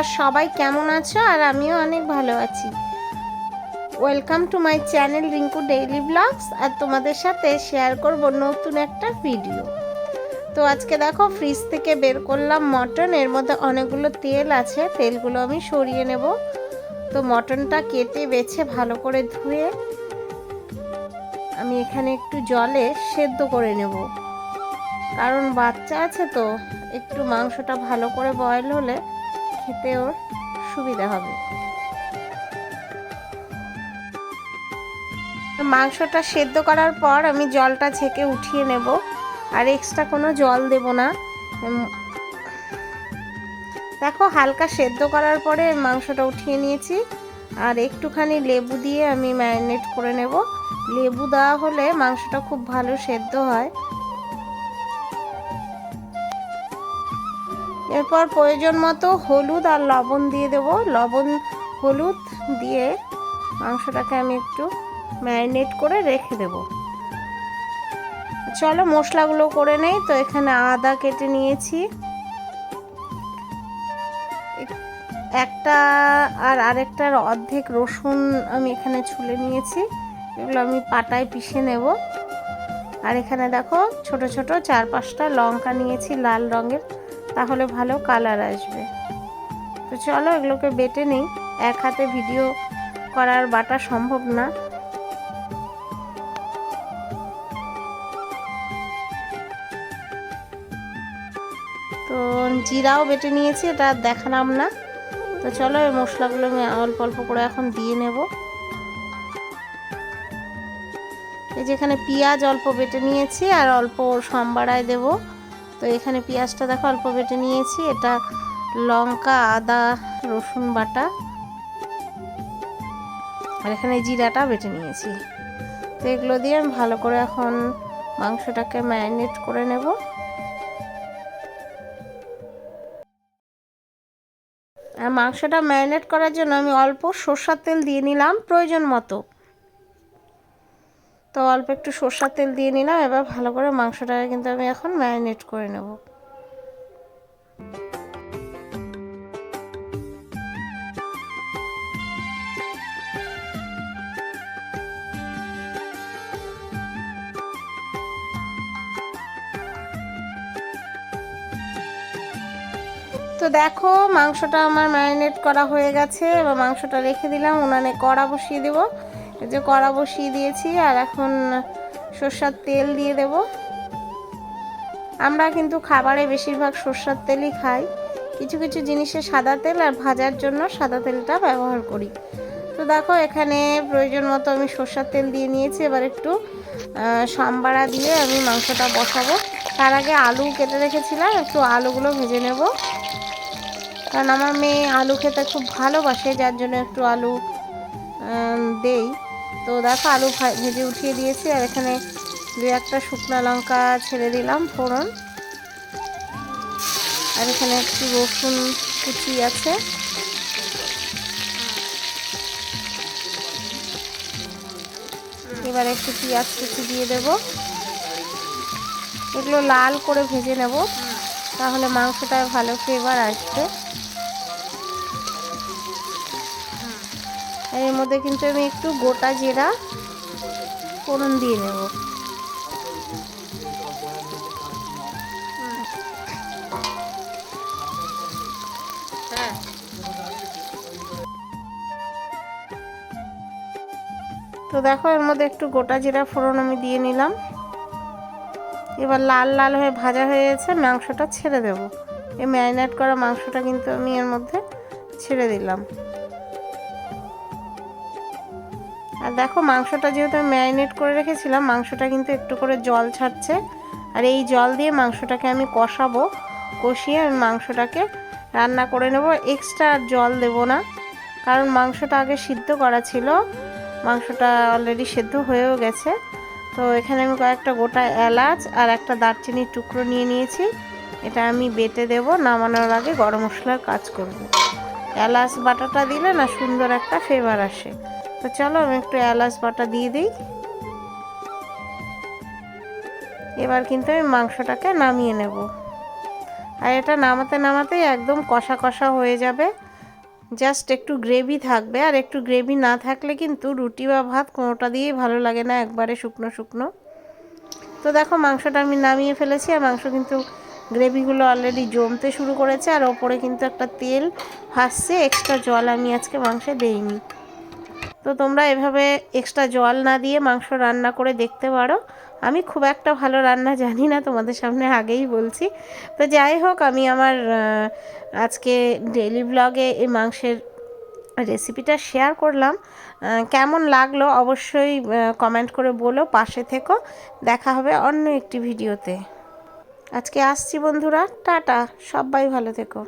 তোমরা সবাই কেমন আছো? আর আমিও অনেক ভালো আছি। Welcome to my channel Rinku daily vlogs আর তোমাদের সাথে শেয়ার করব নতুন একটা ভিডিও তো আজকে দেখো ফ্রিজ থেকে বের করলাম মটন এর মধ্যে অনেকগুলো তেল আছে, তেলগুলো আমি সরিয়ে নেব। তো মটনটা কেটে, বেছে, ভালো করে ধুয়ে আমি এখানে একটু জলে সেদ্ধ করে নেব। কারণ বাচ্চা আছে তো, একটু মাংসটা ভালো করে বয়েল হলে খেতে ওর সুবিধা হবে। মাংসটা সেদ্ধ করার পর আমি জলটা ছেঁকে উঠিয়ে নেব। আর এক্সট্রা কোনো জল দেব না। দেখো হালকা সেদ্ধ করার পরে মাংসটা উঠিয়ে নিয়েছি। আর একটুখানি লেবু দিয়ে আমি ম্যারিনেট করে নেব। লেবু দেওয়া হলে মাংসটা খুব ভালো সেদ্ধ হয়। এরপর প্রয়োজন মতো হলুদ আর লবণ দিয়ে দেব। লবণ, হলুদ দিয়ে মাংসটাকে আমি একটু ম্যারিনেট করে রেখে দেব। চলো মশলাগুলো করে নেই, তো এখানে আদা কেটে নিয়েছি। একটা আর আরেকটার অর্ধেক রসুন আমি এখানে ছুলে নিয়েছি। এগুলো আমি পাটায় পিষে নেব। আর এখানে দেখো ছোট ছোট চার পাঁচটা লঙ্কা নিয়েছি, লাল রঙের। তাহলে ভালো কালার আসবে। তো চলো এগুলোকে বেটে নিই। এক হাতে ভিডিও করার বাটা সম্ভব না। তো জিরাও বেটে নিয়েছি, এটা দেখালাম না। তো চলো এই মশলাগুলো আমি অল্প অল্প করে এখন দিয়ে নেব। এই যেখানে পেঁয়াজ অল্প বেটে নিয়েছি আর অল্প সম্বারায় দেব। তো এখানে পেঁয়াজটা দেখো, অল্প বেটে নিয়েছি। এটা লঙ্কা, আদা, রসুন বাটা আর এখানে জিরাটা বেটে নিয়েছি। তো এগুলো দিয়ে আমি ভালো করে এখন মাংসটাকে ম্যারিনেট করে নেব। আর মাংসটা ম্যারিনেট করার জন্য আমি অল্প সর্ষার তেল দিয়ে নিলাম প্রয়োজন মতো। তো অল্প একটু সর্ষার তেল দিয়ে নিলাম, এবার ভালো করে মাংসটাকে কিন্তু আমি এখন ম্যারিনেট করে নেব। তো দেখো, মাংসটা আমার ম্যারিনেট করা হয়ে গেছে, এবার মাংসটা রেখে দিলাম, উনানে কড়া বসিয়ে দেবো। যে কড়া বসিয়ে দিয়েছি, আর এখন সর্ষার তেল দিয়ে দেব। আমরা কিন্তু খাবারে বেশিরভাগ সর্ষার তেলই খাই। কিছু কিছু জিনিসে সাদা তেল আর ভাজার জন্য সাদা তেলটা ব্যবহার করি। তো দেখো, এখানে প্রয়োজন মতো আমি সর্ষার তেল দিয়ে নিয়েছি। এবার একটু সাম্বাড়া দিয়ে আমি মাংসটা বসাবো। তার আগে আলু কেটে রেখেছিলাম, একটু আলুগুলো ভেজে নেব। কারণ আমার মেয়ে আলু খেতে খুব ভালোবাসে, যার জন্য একটু আলু দেই। তো দেখো আলু ভেজে উঠিয়ে দিয়েছি, আর এখানে দু একটা শুকনো লঙ্কা ছেড়ে দিলাম ফোড়ন। আর এখানে একটু রসুন কুচি আছে। এবার একটু পেঁয়াজ কুচি দিয়ে দেব। এগুলো লাল করে ভেজে নেব, তাহলে মাংসটায় ভালো ফ্লেভার আসবে। এর মধ্যে কিন্তু আমি একটু গোটা জিরা ফোড়ন দিয়ে নেব। তো দেখো, এর মধ্যে একটু গোটা জিরা ফোড়ন আমি দিয়ে নিলাম। এবার লাল লাল হয়ে ভাজা হয়ে গেছে, মাংসটা ছেড়ে দেব। এই ম্যারিনেট করা মাংসটা কিন্তু আমি এর মধ্যে ছেড়ে দিলাম। আর দেখো, মাংসটা যেহেতু আমি ম্যারিনেট করে রেখেছিলাম, মাংসটা কিন্তু একটু করে জল ছাড়ছে। আর এই জল দিয়ে মাংসটাকে আমি কষাবো, কষিয়ে আমি মাংসটাকে রান্না করে নেব। এক্সট্রা আর জল দেব না, কারণ মাংসটা আগে সিদ্ধ করা ছিল। মাংসটা অলরেডি সেদ্ধ হয়েও গেছে। তো এখানে আমি কয়েকটা গোটা এলাচ আর একটা দারচিনির টুকরো নিয়ে নিয়েছি। এটা আমি বেটে দেব, নামানোর আগে গরম মশলার কাজ করব। এলাচ বাটাটা দিলে না সুন্দর একটা ফ্লেভার আসে। তো চলো আমি একটু এলাচ বাটা দিয়ে দিই। এবার কিন্তু আমি মাংসটাকে নামিয়ে নেব। আর এটা নামাতে নামাতেই একদম কষা কষা হয়ে যাবে। জাস্ট একটু গ্রেভি থাকবে আর একটু গ্রেভি না থাকলে কিন্তু রুটি বা ভাত কোনোটা দিয়েই ভালো লাগে না, একবারে শুকনো শুকনো। তো দেখো মাংসটা আমি নামিয়ে ফেলেছি আর মাংস কিন্তু গ্রেভিগুলো অলরেডি জমতে শুরু করেছে আর ওপরে কিন্তু একটা তেল ভাসছে এক্সট্রা জল আমি আজকে মাংসে দেইনি। তো তোমরা এভাবে এক্সট্রা জল না দিয়ে মাংস রান্না করে দেখতে পারো। আমি খুব একটা ভালো রান্না জানি না, তোমাদের সামনে আগেই বলছি। তো যাই হোক, আমি আমার আজকে ডেলি ব্লগে এই মাংসের রেসিপিটা শেয়ার করলাম। কেমন লাগল অবশ্যই কমেন্ট করে বলো, পাশে থেকো। দেখা হবে অন্য একটি ভিডিওতে আজকে আসছি বন্ধুরা, টাটা, সবাই ভালো থেকো।